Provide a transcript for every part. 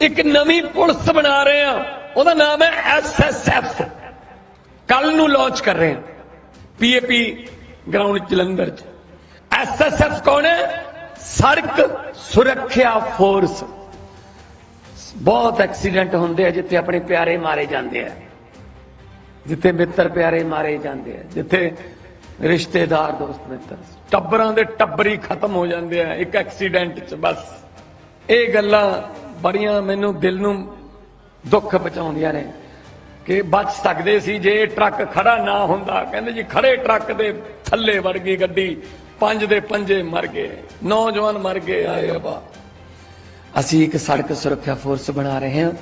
ਇੱਕ ਨਵੀਂ ਪੁਲਿਸ ਬਣਾ ਰਹੇ ਆ ਉਹਦਾ ਨਾਮ ਹੈ ਐਸਐਸਐਫ ਕੱਲ ਨੂੰ ਲਾਂਚ ਕਰ ਰਹੇ ਆ ਪੀਏਪੀ ਗਰਾਊਂਡ ਜਲੰਧਰ ਚ। ਐਸਐਸਐਫ ਕੌਣ ਹੈ? ਸੜਕ ਸੁਰੱਖਿਆ ਫੋਰਸ ਬਹੁਤ ਐਕਸੀਡੈਂਟ ਹੁੰਦੇ ਆ ਜਿੱਥੇ ਆਪਣੇ ਪਿਆਰੇ ਮਾਰੇ ਜਾਂਦੇ ਆ। ਜਿੱਥੇ ਮਿੱਤਰ ਪਿਆਰੇ ਮਾਰੇ ਜਾਂਦੇ ਆ। ਜਿੱਥੇ ਰਿਸ਼ਤੇਦਾਰ ਦੋਸਤ ਮਿੱਤਰ। ਟੱਬਰਾਂ ਦੇ ਟੱਬਰੀ ਖਤਮ ਹੋ ਜਾਂਦੇ ਆ। ਇੱਕ ਐਕਸੀਡੈਂਟ 'ਚ ਬਸ। ਇਹ ਗੱਲਾਂ ਬੜੀਆਂ ਮੈਨੂੰ ਦਿਲ ਨੂੰ ਦੁੱਖ ਪਹੁੰਚਾਉਂਦੀਆਂ ਨੇ ਕਿ ਬਚ ਸਕਦੇ ਸੀ ਜੇ ਟਰੱਕ ਖੜਾ ਨਾ ਹੁੰਦਾ। ਕਹਿੰਦੇ ਜੀ ਖੜੇ ਟਰੱਕ ਦੇ ਥੱਲੇ ਵੜ ਗਈ ਗੱਡੀ, ਪੰਜ ਦੇ ਪੰਜੇ ਮਰ ਗਏ, ਨੌਜਵਾਨ ਮਰ ਗਏ, ਆਏ ਰੱਬਾ ਅਸੀਂ ਇੱਕ ਸੜਕ ਸੁਰੱਖਿਆ ਫੋਰਸ ਬਣਾ ਰਹੇ ਹਾਂ।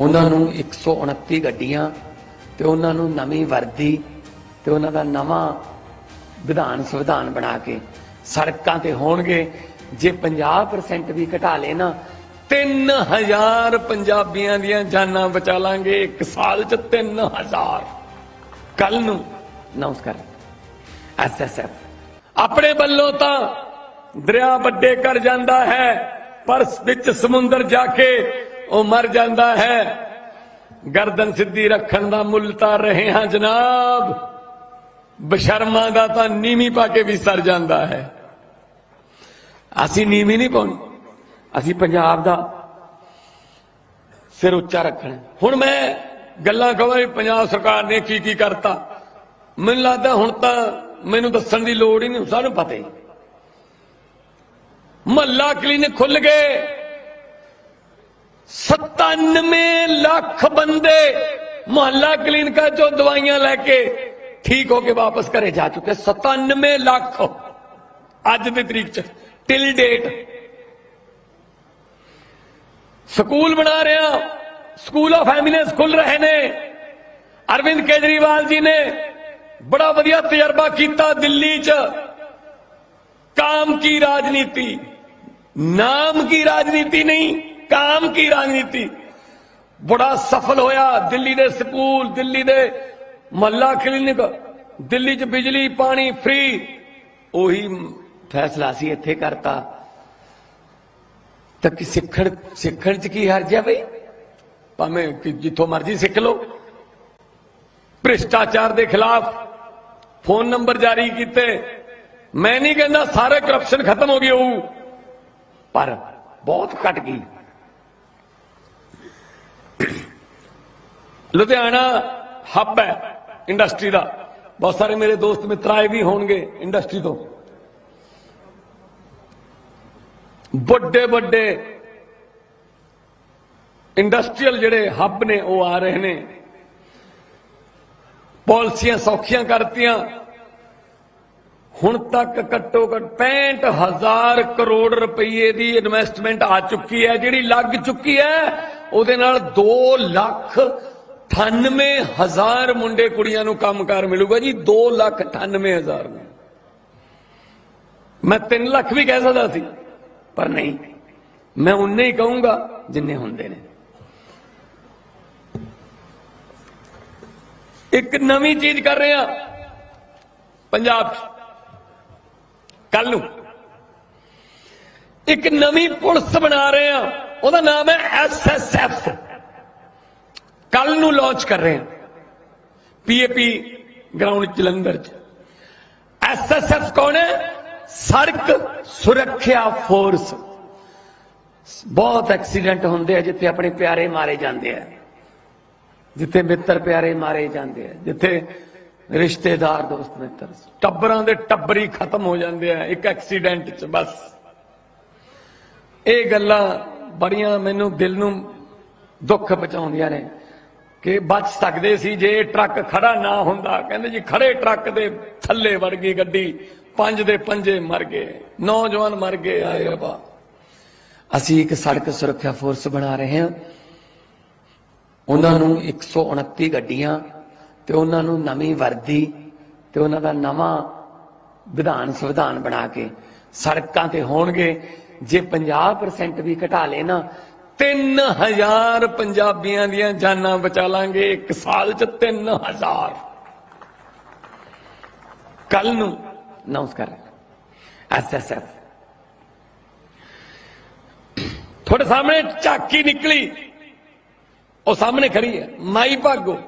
ਉਹਨਾਂ ਨੂੰ 129 ਗੱਡੀਆਂ ਤੇ ਉਹਨਾਂ ਨੂੰ ਨਵੀਂ ਵਰਦੀ ਤੇ ਉਹਨਾਂ ਦਾ ਨਵਾਂ ਵਿਧਾਨ ਸੰਵਿਧਾਨ ਬਣਾ ਕੇ ਸੜਕਾਂ ਤੇ ਹੋਣਗੇ। ਜੇ 50% ਵੀ ਘਟਾ ਲੇ ਨਾ 3000 ਪੰਜਾਬੀਆਂ ਦੀਆਂ ਜਾਨਾਂ ਬਚਾ ਲਾਂਗੇ ਇੱਕ ਸਾਲ ਚ 3000 ਕੱਲ ਨੂੰ ਅਨਾਉਂਸ ਕਰ ਐਸਐਸਐਫ ਆਪਣੇ ਵੱਲੋਂ ਤਾਂ ਦਰਿਆ ਵੱਡੇ ਕਰ ਜਾਂਦਾ ਹੈ ਪਰ ਵਿੱਚ ਸਮੁੰਦਰ ਜਾ ਕੇ ਉਹ ਮਰ ਜਾਂਦਾ ਹੈ। ਗਰਦਨ ਸਿੱਧੀ ਰੱਖਣ ਦਾ ਮੁੱਲ ਤਾਂ ਰਹੇ ਹਾਂ ਜਨਾਬ। ਬਸ਼ਰਮਾਂ ਦਾ ਤਾਂ ਨੀਵੀਂ ਪਾ ਕੇ ਵੀ ਸਰ ਜਾਂਦਾ ਹੈ। ਅਸੀਂ ਨੀਵੀਂ ਨਹੀਂ ਪਾਉਣੀ ਅਸੀਂ ਪੰਜਾਬ ਦਾ ਸਿਰ ਉੱਚਾ ਰੱਖਣਾ ਹੁਣ ਮੈਂ ਗੱਲਾਂ ਕਹਾਂ ਵੀ ਪੰਜਾਬ ਸਰਕਾਰ ਨੇ ਕੀ ਕੀ ਕਰਤਾ ਮੈਨੂੰ ਲੱਗਦਾ ਹੁਣ ਤਾਂ ਮੈਨੂੰ ਦੱਸਣ ਦੀ ਲੋੜ ਹੀ ਨਹੀਂ ਸਾਨੂੰ ਪਤਾ ਹੀ ਮਹੱਲਾ ਕਲੀਨਿਕ ਖੁੱਲ ਗਏ 97 ਲੱਖ ਬੰਦੇ ਮੁਹੱਲਾ ਕਲੀਨਿਕਾਂ ਚੋਂ ਦਵਾਈਆਂ ਲੈ ਕੇ ਠੀਕ ਹੋ ਕੇ ਵਾਪਸ ਘਰੇ ਜਾ ਚੁੱਕੇ 97 ਲੱਖ ਅੱਜ ਦੀ ਤਰੀਕ ਚ ਟਿਲ ਡੇਟ ਸਕੂਲ ਬਣਾ ਰਿਹਾ ਸਕੂਲ ਆਫ ਐਮੀਨੈਂਸ ਖੁੱਲ ਰਹੇ ਨੇ ਅਰਵਿੰਦ ਕੇਜਰੀਵਾਲ ਜੀ ਨੇ ਬੜਾ ਵਧੀਆ ਤਜਰਬਾ ਕੀਤਾ ਦਿੱਲੀ 'ਚ काम की राजनीति नाम की राजनीति नहीं काम की राजनीति बड़ा सफल होया दिल्ली ਦੇ ਸਕੂਲ ਦਿੱਲੀ ਦੇ ਮਹੱਲਾ ਕਲੀਨਿਕ ਦਿੱਲੀ 'ਚ ਬਿਜਲੀ ਪਾਣੀ ਫ੍ਰੀ ਉਹੀ ਫੈਸਲਾ ਸੀ ਇੱਥੇ ਕਰਤਾ। ਤਾਂ ਕਿ ਸਿੱਖਣ ਸਿੱਖਣ 'ਚ ਕੀ ਹਰਜ ਹੈ ਬਈ? ਭਾਵੇਂ ਕਿ ਜਿੱਥੋਂ ਮਰਜ਼ੀ ਸਿੱਖ ਲਓ। ਭ੍ਰਿਸ਼ਟਾਚਾਰ ਦੇ ਖਿਲਾਫ ਫੋਨ ਨੰਬਰ ਜਾਰੀ ਕੀਤੇ। ਮੈਂ ਨਹੀਂ ਕਹਿੰਦਾ ਸਾਰੇ ਕਰਪਸ਼ਨ ਖਤਮ ਹੋ ਗਈ ਹੋਊ, ਪਰ ਬਹੁਤ ਘਟ ਗਈ। ਲੁਧਿਆਣਾ ਹੱਬ ਹੈ ਇੰਡਸਟਰੀ ਦਾ। ਬਹੁਤ ਸਾਰੇ ਮੇਰੇ ਦੋਸਤ ਮਿੱਤਰ ਆਏ ਵੀ ਹੋਣਗੇ ਇੰਡਸਟਰੀ ਤੋਂ। ਵੱਡੇ ਵੱਡੇ ਇੰਡਸਟਰੀਅਲ ਜਿਹੜੇ ਹੱਬ ਨੇ, ਉਹ ਆ ਰਹੇ ਨੇ। ਪਾਲਿਸੀਆਂ ਸੌਖੀਆਂ ਕਰਤੀਆਂ। ਹੁਣ ਤੱਕ ਘੱਟੋ ਘੱਟ 65000 ਕਰੋੜ ਰੁਪਏ ਦੀ ਇਨਵੈਸਟਮੈਂਟ ਆ ਚੁੱਕੀ ਹੈ। ਜਿਹੜੀ ਲੱਗ ਚੁੱਕੀ ਹੈ, ਉਹਦੇ ਨਾਲ 2 ਲੱਖ 98000 ਮੁੰਡੇ ਕੁੜੀਆਂ ਨੂੰ ਕੰਮਕਾਰ ਮਿਲੂਗਾ ਜੀ। 2 ਲੱਖ 98000 ਨੂੰ। ਮੈਂ 3 ਲੱਖ ਵੀ ਕਹਿ ਸਕਦਾ ਸੀ। ਪਰ ਨਹੀਂ। ਮੈਂ ਉਨੇ ਹੀ ਕਹੂੰਗਾ ਜਿੰਨੇ ਹੁੰਦੇ ਨੇ। ਇੱਕ ਨਵੀਂ ਚੀਜ਼ ਕਰ ਰਹੇ ਆ। ਪੰਜਾਬ 'ਚ। ਕੱਲ ਨੂੰ। ਇੱਕ ਨਵੀਂ ਪੁਲਿਸ ਬਣਾ ਰਹੇ ਆ। ਉਹਦਾ ਨਾਮ ਹੈ ਐਸਐਸਐਫ ਕੱਲ ਨੂੰ ਲਾਂਚ ਕਰ ਰਹੇ ਆ। ਪੀਏਪੀ ਗਰਾਊਂਡ ਜਲੰਧਰ ਚ। ਐਸਐਸਐਫ ਕੌਣ ਹੈ? ਸੜਕ ਸੁਰੱਖਿਆ ਫੋਰਸ। ਬਹੁਤ ਐਕਸੀਡੈਂਟ ਹੁੰਦੇ ਆ ਜਿੱਥੇ ਆਪਣੇ ਪਿਆਰੇ ਮਾਰੇ ਜਾਂਦੇ ਆ। ਜਿੱਥੇ ਮਿੱਤਰ ਪਿਆਰੇ ਮਾਰੇ ਜਾਂਦੇ ਆ। ਜਿੱਥੇ ਰਿਸ਼ਤੇਦਾਰ, ਦੋਸਤ, ਮਿੱਤਰ। ਟੱਬਰਾਂ ਦੇ ਟੱਬਰੀ ਖਤਮ ਹੋ ਜਾਂਦੇ ਆ ਇੱਕ ਐਕਸੀਡੈਂਟ 'ਚ ਬਸ। ਇਹ ਗੱਲਾਂ ਬੜੀਆਂ ਮੈਨੂੰ ਦਿਲ ਨੂੰ ਦੁੱਖ ਪਹੁੰਚਾਉਂਦੀਆਂ ਨੇ ਕਿ ਬਚ ਸਕਦੇ ਸੀ ਜੇ ਟਰੱਕ ਖੜਾ ਨਾ ਹੁੰਦਾ। ਕਹਿੰਦੇ ਜੀ ਖੜੇ ਟਰੱਕ ਦੇ ਥੱਲੇ ਵੜ ਗਈ ਗੱਡੀ। ਪੰਜ ਦੇ ਪੰਜੇ ਮਰ ਗਏ, ਨੌਜਵਾਨ ਮਰ ਗਏ ਆਏ ਰੱਬਾ। ਅਸੀਂ ਇੱਕ ਸੜਕ ਸੁਰੱਖਿਆ ਫੋਰਸ ਬਣਾ ਰਹੇ ਹਾਂ। ਉਹਨਾਂ ਨੂੰ 129 ਗੱਡੀਆਂ ਤੇ ਉਹਨਾਂ ਨੂੰ ਨਵੀਂ ਵਰਦੀ ਤੇ ਉਹਨਾਂ ਦਾ ਨਵਾਂ ਵਿਧਾਨ ਸੰਵਿਧਾਨ ਬਣਾ ਕੇ ਸੜਕਾਂ ਤੇ ਹੋਣਗੇ। ਜੇ 50% ਵੀ ਘਟਾ ਲੇ ਨਾ 3000 ਪੰਜਾਬੀਆਂ ਦੀਆਂ ਜਾਨਾਂ ਬਚਾ ਲਾਂਗੇ ਇੱਕ ਸਾਲ ਚ 3000 ਕੱਲ ਨੂੰ ਅਨਾਉਂਸ ਕਰ ਐਸਐਸਐਫ ਤੁਹਾਡੇ ਸਾਹਮਣੇ ਝਾਕੀ ਨਿਕਲੀ ਉਹ ਸਾਹਮਣੇ ਖੜੀ ਹੈ ਮਾਈ ਭਾਗੋ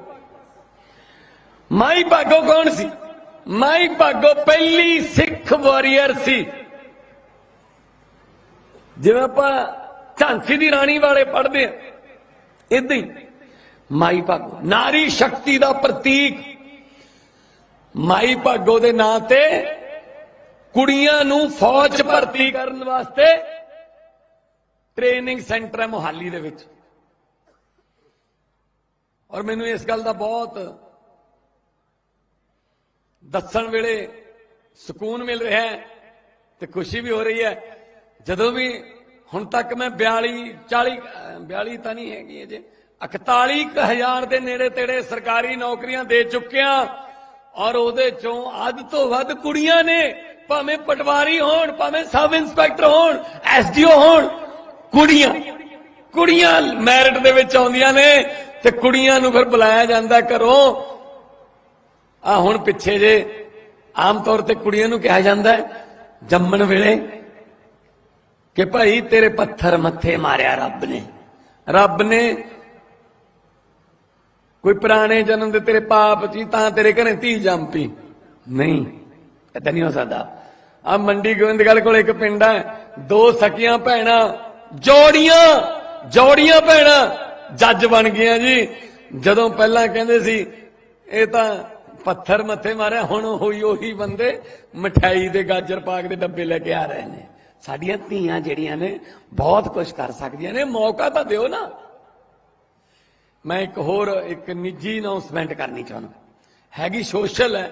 ਮਾਈ ਭਾਗੋ ਕੌਣ ਸੀ ਮਾਈ ਭਾਗੋ ਪਹਿਲੀ ਸਿੱਖ ਵਾਰੀਅਰ ਸੀ ਜਿਵੇਂ ਆਪਾਂ ਝਾਂਸੀ ਦੀ ਰਾਣੀ ਵਾਲੇ ਪੜ੍ਹਦੇ ਆ ਇਦਾਂ ਹੀ ਮਾਈ ਭਾਗੋ ਨਾਰੀ ਸ਼ਕਤੀ ਦਾ ਪ੍ਰਤੀਕ ਮਾਈ ਭਾਗੋ ਦੇ ਨਾਂ ਤੇ ਕੁੜੀਆਂ ਨੂੰ ਫੌਜ 'ਚ ਭਰਤੀ ਕਰਨ ਵਾਸਤੇ ਟ੍ਰੇਨਿੰਗ ਸੈਂਟਰ ਹੈ ਮੁਹਾਲੀ ਦੇ ਵਿੱਚ। ਔਰ ਮੈਨੂੰ ਇਸ ਗੱਲ ਦਾ ਬਹੁਤ ਦੱਸਣ ਵੇਲੇ ਸਕੂਨ ਮਿਲ ਰਿਹਾ ਹੈ ਤੇ ਖੁਸ਼ੀ ਵੀ ਹੋ ਰਹੀ ਹੈ। ਜਦੋਂ ਵੀ ਹੁਣ ਤੱਕ ਮੈਂ 42 40 ਅਹ 42 ਤਾਂ ਨਹੀਂ ਹੈਗੀ ਅਜੇ 41000 ਦੇ ਨੇੜੇ ਤੇੜੇ ਸਰਕਾਰੀ ਨੌਕਰੀਆਂ ਦੇ ਚੁੱਕਿਆ ਔਰ ਉਹਦੇ ਚੋਂ ਅੱਧ ਤੋਂ ਵੱਧ ਕੁੜੀਆਂ ਨੇ ਭਾਵੇਂ ਪਟਵਾਰੀ ਹੋਣ, ਭਾਵੇਂ ਸਬ ਇੰਸਪੈਕਟਰ ਹੋਣ, ਐਸਡੀਓ ਹੋਣ, ਕੁੜੀਆਂ ਕੁੜੀਆਂ ਮੈਰਿਟ ਦੇ ਵਿੱਚ ਆਉਂਦੀਆਂ ਨੇ ਤੇ ਕੁੜੀਆਂ ਨੂੰ ਫਿਰ ਬੁਲਾਇਆ ਜਾਂਦਾ ਘਰੋਂ। ਆ ਹੁਣ ਪਿੱਛੇ ਜੇ ਆਮ ਤੌਰ ਤੇ ਕੁੜੀਆਂ ਨੂੰ ਕਿਹਾ ਜਾਂਦਾ ਹੈ, ਜੰਮਣ ਵੇਲੇ ਕਿ ਭਾਈ ਤੇਰੇ ਪੱਥਰ ਮੱਥੇ ਮਾਰਿਆ ਰੱਬ ਨੇ। ਰੱਬ ਨੇ ਕੋਈ ਪੁਰਾਣੇ ਜਨਮ ਦੇ ਤੇਰੇ ਪਾਪ ਸੀ ਤਾਂ ਤੇਰੇ ਘਰੇ ਧੀ ਜੰਮ ਪਈ। ਨਹੀਂ ਏਦਾਂ ਨਹੀਂ ਹੋ ਸਕਦਾ। ਆ ਮੰਡੀ ਗੋਬਿੰਦਗੜ੍ਹ ਕੋਲ ਇੱਕ ਪਿੰਡ ਹੈ ਦੋ ਸਕੀਆਂ ਭੈਣਾਂ, ਜੋੜੀਆਂ ਜੋੜੀਆਂ ਭੈਣਾਂ, ਜੱਜ ਬਣ ਗਈਆਂ ਜੀ। ਜਦੋਂ ਪਹਿਲਾਂ ਕਹਿੰਦੇ ਸੀ, ਇਹ ਤਾਂ ਪੱਥਰ ਮੱਥੇ ਮਾਰਿਆ, ਹੁਣ ਹੋਈ ਉਹੀ ਬੰਦੇ ਮਠਾਈ ਦੇ ਗਾਜਰ ਪਾਕ ਦੇ ਡੱਬੇ ਲੈ ਕੇ ਆ ਰਹੇ ਨੇ। ਸਾਡੀਆਂ ਧੀਆਂ ਜਿਹੜੀਆਂ ਨੇ, ਬਹੁਤ ਕੁਝ ਕਰ ਸਕਦੀਆਂ ਨੇ। ਮੌਕਾ ਤਾਂ ਦਿਓ ਨਾ। ਮੈਂ ਇੱਕ ਹੋਰ ਇੱਕ ਨਿੱਜੀ ਅਨਾਉਂਸਮੈਂਟ ਕਰਨੀ ਚਾਹੁੰਦਾ। ਹੈਗੀ ਸੋਸ਼ਲ ਹੈ।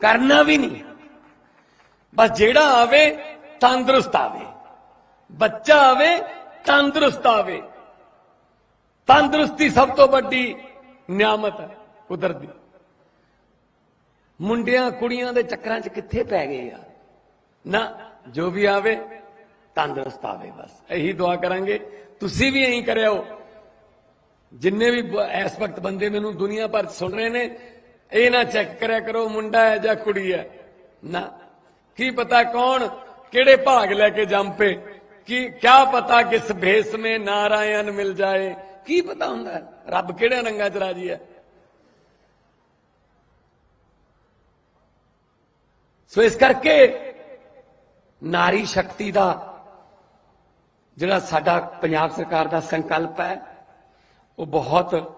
ਕਰਨਾ ਵੀ ਨਹੀਂ। ਬਸ ਜਿਹੜਾ ਆਵੇ, ਤੰਦਰੁਸਤ ਆਵੇ। ਬੱਚਾ ਆਵੇ, ਤੰਦਰੁਸਤ ਆਵੇ। ਤੰਦਰੁਸਤੀ ਸਭ ਤੋਂ ਵੱਡੀ ਨਿਆਮਤ ਹੈ, ਕੁਦਰਤ। ਦੀ ਮੁੰਡਿਆਂ, ਕੁੜੀਆਂ ਦੇ ਚੱਕਰਾਂ 'ਚ ਕਿੱਥੇ ਪੈ ਗਏ ਯਾਰ ਨਾ, ਜੋ ਵੀ ਆਵੇ, ਤੰਦਰੁਸਤ ਆਵੇ ਬਸ। ਇਹੀ ਦੁਆ ਕਰਾਂਗੇ। ਤੁਸੀਂ ਵੀ ਇਹੀ ਕਰਿਓ। ਜਿੰਨੇ ਵੀ ਇਸ ਵਕਤ ਬੰਦੇ ਮੈਨੂੰ ਦੁਨੀਆ ਭਰ 'ਚ ਸੁਣ ਰਹੇ ਨੇ ਇਹ ਨਾ ਚੈੱਕ ਕਰਿਆ ਕਰੋ, ਮੁੰਡਾ ਹੈ ਜਾਂ ਕੁੜੀ ਹੈ। ਨਾ। ਕੀ ਪਤਾ ਕੌਣ ਕਿਹੜੇ ਭਾਗ ਲੈ ਕੇ ਜੰਮ? ਜੰਪੇ ਕੀ, ਕਿਆ ਪਤਾ ਕਿਸ ਭੇਸ में ਨਾਰਾਇਣ ਮਿਲ ਜਾਏ? ਕੀ ਪਤਾ ਹੁੰਦਾ? ਰੱਬ ਕਿਹੜੇ ਰੰਗਾਂ 'ਚ ਰਾਜੀ ਹੈ? ਸੋ ਇਸ ਕਰਕੇ ਨਾਰੀ ਸ਼ਕਤੀ ਦਾ ਜਿਹੜਾ ਸਾਡਾ ਪੰਜਾਬ ਸਰਕਾਰ ਦਾ ਸੰਕਲਪ ਹੈ, ਉਹ ਬਹੁਤ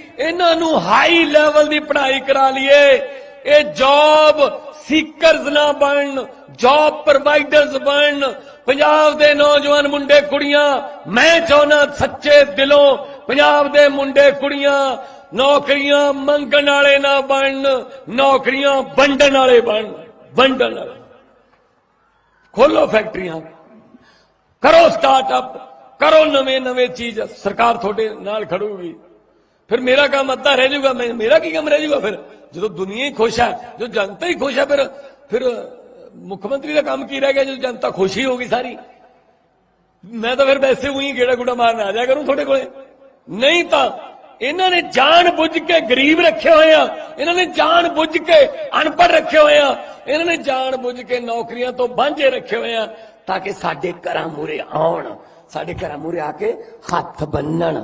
ਇਹਨਾਂ ਨੂੰ ਹਾਈ ਲੈਵਲ ਦੀ ਪੜ੍ਹਾਈ ਕਰਾ ਲਈਏ। ਇਹ ਜੌਬ ਸੀਕਰਸ ਨਾ ਬਣਨ ਜੌਬ ਪ੍ਰੋਵਾਈਡਰਸ ਬਣਨ। ਪੰਜਾਬ ਦੇ ਨੌਜਵਾਨ ਮੁੰਡੇ ਕੁੜੀਆਂ, ਮੈਂ ਚਾਹੁੰਦਾ ਸੱਚੇ ਦਿਲੋਂ ਪੰਜਾਬ ਦੇ ਮੁੰਡੇ ਕੁੜੀਆਂ ਨੌਕਰੀਆਂ ਮੰਗਣ ਵਾਲੇ ਨਾ ਬਣਨ, ਨੌਕਰੀਆਂ ਵੰਡਣ ਵਾਲੇ ਬਣਨ, ਵੰਡਣ ਵਾਲੇ। ਖੋਲੋ ਫੈਕਟਰੀਆਂ। ਕਰੋ ਸਟਾਰਟਅਪ ਕਰੋ ਨਵੇਂ ਨਵੇਂ ਚੀਜ਼। ਸਰਕਾਰ ਤੁਹਾਡੇ ਨਾਲ ਖੜੂਗੀ। ਫਿਰ ਮੇਰਾ ਕੰਮ ਅੱਧਾ ਰਹਿ ਜਾਊਗਾ, ਮੈਂ ਮੇਰਾ ਕੀ ਕੰਮ ਰਹਿ ਜਾਊਗਾ ਫਿਰ? ਜਦੋਂ ਦੁਨੀਆ ਹੀ ਖੁਸ਼ ਹੈ ਜੋ ਜਨਤਾ ਹੀ ਖੁਸ਼ ਹੈ ਫਿਰ ਫਿਰ ਮੁੱਖ ਮੰਤਰੀ ਦਾ ਕੰਮ ਕੀ ਰਹਿ ਗਿਆ? ਜਦੋਂ ਜਨਤਾ ਖੁਸ਼ੀ ਗਈ ਸਾਰੀ। ਮੈਂ ਤਾਂ ਫਿਰ ਵੈਸੇ ਉਹੀ ਗੇੜਾ ਗੁੜਾ ਮਾਰਨ ਆ ਜਾ ਕਰੂੰ ਤੁਹਾਡੇ ਕੋਲੇ। ਨਹੀਂ ਤਾਂ ਇਹਨਾਂ ਨੇ ਜਾਣ ਬੁੱਝ ਕੇ ਗਰੀਬ ਰੱਖੇ ਹੋਏ ਆ। ਇਹਨਾਂ ਨੇ ਜਾਣ ਬੁੱਝ ਕੇ ਅਨਪੜ੍ਹ ਰੱਖੇ ਹੋਏ ਆ। ਇਹਨਾਂ ਨੇ ਜਾਣ ਬੁੱਝ ਕੇ ਨੌਕਰੀਆਂ ਤੋਂ ਵਾਂਝੇ ਰੱਖੇ ਹੋਏ ਆ, ਤਾਂ ਕਿ ਸਾਡੇ ਘਰਾਂ ਮੂਰੇ ਆਉਣ, ਸਾਡੇ ਘਰਾਂ ਮੂਰੇ ਆ ਕੇ ਹੱਥ ਬੰਨਣ।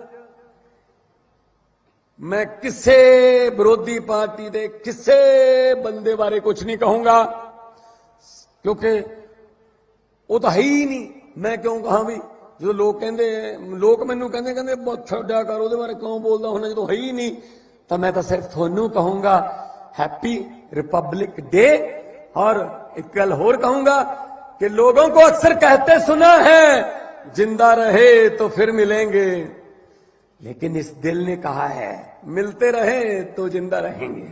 ਮੈਂ ਕਿਸੇ ਵਿਰੋਧੀ ਪਾਰਟੀ ਦੇ ਕਿਸੇ ਬੰਦੇ ਬਾਰੇ ਕੁਝ ਨਹੀਂ ਕਹੂੰਗਾ ਕਿਉਂਕਿ ਉਹ ਤਾਂ ਹੈ ਹੀ ਨਹੀਂ ਮੈਂ ਕਿਉਂ ਕਹਾਂ ਵੀ ਜਦੋਂ ਲੋਕ ਕਹਿੰਦੇ ਲੋਕ ਮੈਨੂੰ ਕਹਿੰਦੇ ਕਹਿੰਦੇ ਬਹੁਤ ਛੱਡਿਆ ਕਰ ਉਹਦੇ ਬਾਰੇ ਕਿਉਂ ਬੋਲਦਾ ਹੁੰਦਾ ਜਦੋਂ ਹੈ ਹੀ ਨਹੀਂ ਤਾਂ ਮੈਂ ਤਾਂ ਸਿਰਫ ਤੁਹਾਨੂੰ ਕਹੂੰਗਾ हैप्पी रिपब्लिक डे और एक कल और कहूंगा कि लोगों को अक्सर कहते सुना है जिंदा रहे तो फिर मिलेंगे लेकिन इस दिल ने कहा है मिलते रहे तो जिंदा रहेंगे